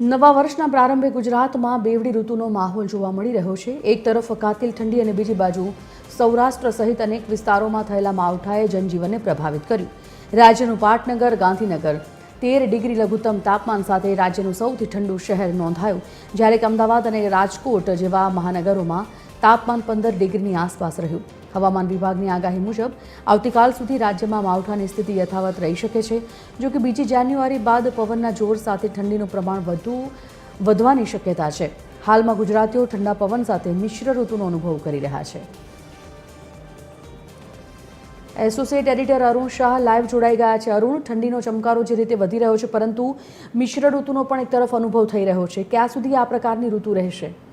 નવા વર્ષના પ્રારંભે ગુજરાતમાં બેવડી ઋતુનો માહોલ જોવા મળી રહ્યો છે. એક તરફ કાતિલ ઠંડી અને બીજી બાજુ સૌરાષ્ટ્ર સહિત અનેક વિસ્તારોમાં થયેલા માવઠાએ જનજીવનને પ્રભાવિત કર્યું. રાજ્યનું પાટનગર, ગાંધીનગર, તેર ડિગ્રી લઘુત્તમ તાપમાન સાથે રાજ્યનું સૌથી ઠંડુ શહેર નોંધાયું. જ્યારે કે અમદાવાદ અને રાજકોટ જેવા મહાનગરોમાં તાપમાન પંદર ડિગ્રીની આસપાસ રહ્યું. હવામાન વિભાગની આગાહી મુજબ, આવતીકાલ સુધી રાજ્યમાં માવઠાની સ્થિતિ યથાવત રહી શકે છે, જો કે બીજી જાન્યુઆરી બાદ પવનના જોર સાથે ઠંડીનું પ્રમાણ વધુ, વધવાની શક્યતા છે. હાલમાં ગુજરાતીઓ ઠંડા પવન સાથે મિશ્ર ઋતુનો અનુભવ કરી રહ્યા છે. Associate editor Arun Shah live જોડાઈ ગયા છે. અરુણ, ઠંડીનો ચમકારો જે રીતે વધી રહ્યો છે, પરંતુ મિશ્ર ઋતુનો પણ એક તરફ અનુભવ થઈ રહ્યો છે. ક્યાં સુધી આ પ્રકારની ઋતુ રહેશે?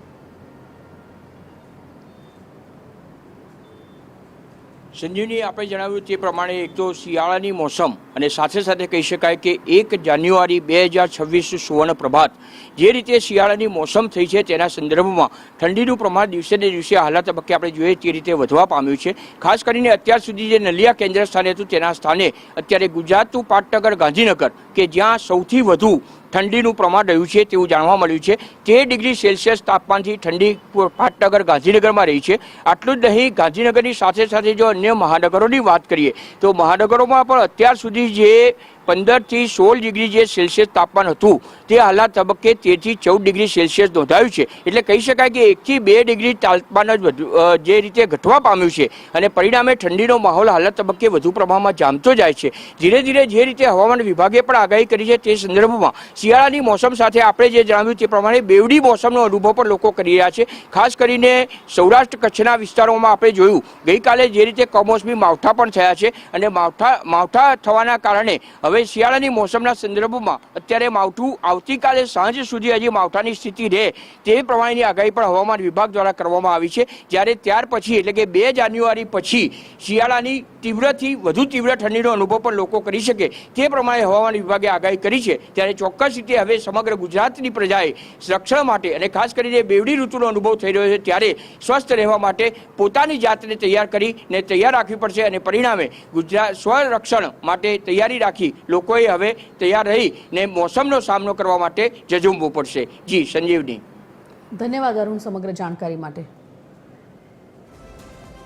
સંજીવની આપણે જણાવ્યું તે પ્રમાણે એક તો શિયાળાની મોસમ અને સાથે સાથે કહી શકાય કે એક જાન્યુઆરી બે હજાર છવ્વીસ સુવર્ણ પ્રભાત. જે રીતે શિયાળાની મોસમ થઈ છે તેના સંદર્ભમાં ઠંડીનું પ્રમાણ દિવસે ને દિવસે હાલના તબક્કે આપણે જોઈએ તે રીતે વધવા પામ્યું છે. ખાસ કરીને અત્યાર સુધી જે નલિયા કેન્દ્ર સ્થાને હતું તેના સ્થાને અત્યારે ગુજરાતનું પાટનગર ગાંધીનગર, કે જ્યાં સૌથી વધુ ઠંડીનું પ્રમાણ રહ્યું છે તેવું જાણવા મળ્યું છે. તેર ડિગ્રી સેલ્સિયસ તાપમાનથી ઠંડી પાટનગર, ગાંધીનગરમાં રહી છે. આટલું જ નહીં, ગાંધીનગરની સાથે સાથે જો અન્ય મહાનગરોની વાત કરીએ, તો મહાનગરોમાં પણ અત્યાર સુધી જે પંદરથી સોળ ડિગ્રી જે સેલ્સિયસ તાપમાન હતું, તે હાલના તબક્કે તેરથી ચૌદ ડિગ્રી સેલ્સિયસ નોંધાયું છે. એટલે કહી શકાય કે એકથી બે ડિગ્રી તાપમાન જ જે રીતે ઘટવા પામ્યું છે અને પરિણામે ઠંડીનો માહોલ હાલના તબક્કે વધુ પ્રમાણમાં જામતો જાય છે. ધીરે ધીરે જે રીતે હવામાન વિભાગે પણ આગાહી કરી છે તે સંદર્ભમાં શિયાળાની મોસમ સાથે આપણે જે જણાવ્યું તે પ્રમાણે બેવડી મોસમનો અનુભવ પણ લોકો કરી રહ્યા છે. ખાસ કરીને સૌરાષ્ટ્ર કચ્છના વિસ્તારોમાં આપણે જોયું, ગઈકાલે જે રીતે કમોસમી માવઠા પણ થયા છે અને માવઠા માવઠા થવાના કારણે હવે શિયાળાની મોસમના સંદર્ભમાં અત્યારે માવઠું આવતીકાલે સાંજ સુધી હજી માવઠાની સ્થિતિ રહે તે પ્રમાણેની આગાહી પણ હવામાન વિભાગ દ્વારા કરવામાં આવી છે. જ્યારે ત્યાર પછી એટલે કે બે જાન્યુઆરી પછી શિયાળાની તીવ્રથી વધુ તીવ્ર ઠંડીનો અનુભવ પણ લોકો કરી શકે તે પ્રમાણે હવામાન વિભાગે આગાહી કરી છે. ત્યારે ચોક્કસ રીતે હવે સમગ્ર ગુજરાતની પ્રજાએ રક્ષણ માટે અને ખાસ કરીને બેવડી ઋતુનો અનુભવ થઈ રહ્યો છે ત્યારે સ્વસ્થ રહેવા માટે પોતાની જાતને તૈયાર કરીને તૈયાર રાખવી પડશે અને પરિણામે ગુજરાત સ્વરક્ષણ માટે તૈયારી રાખી લોકોએ હવે તૈયાર રહીને મોસમનો સામનો કરવા માટે જજુમવું પડશે. જી, સંજીવની. ધન્યવાદ અરુણ સમગ્ર જાણકારી માટે.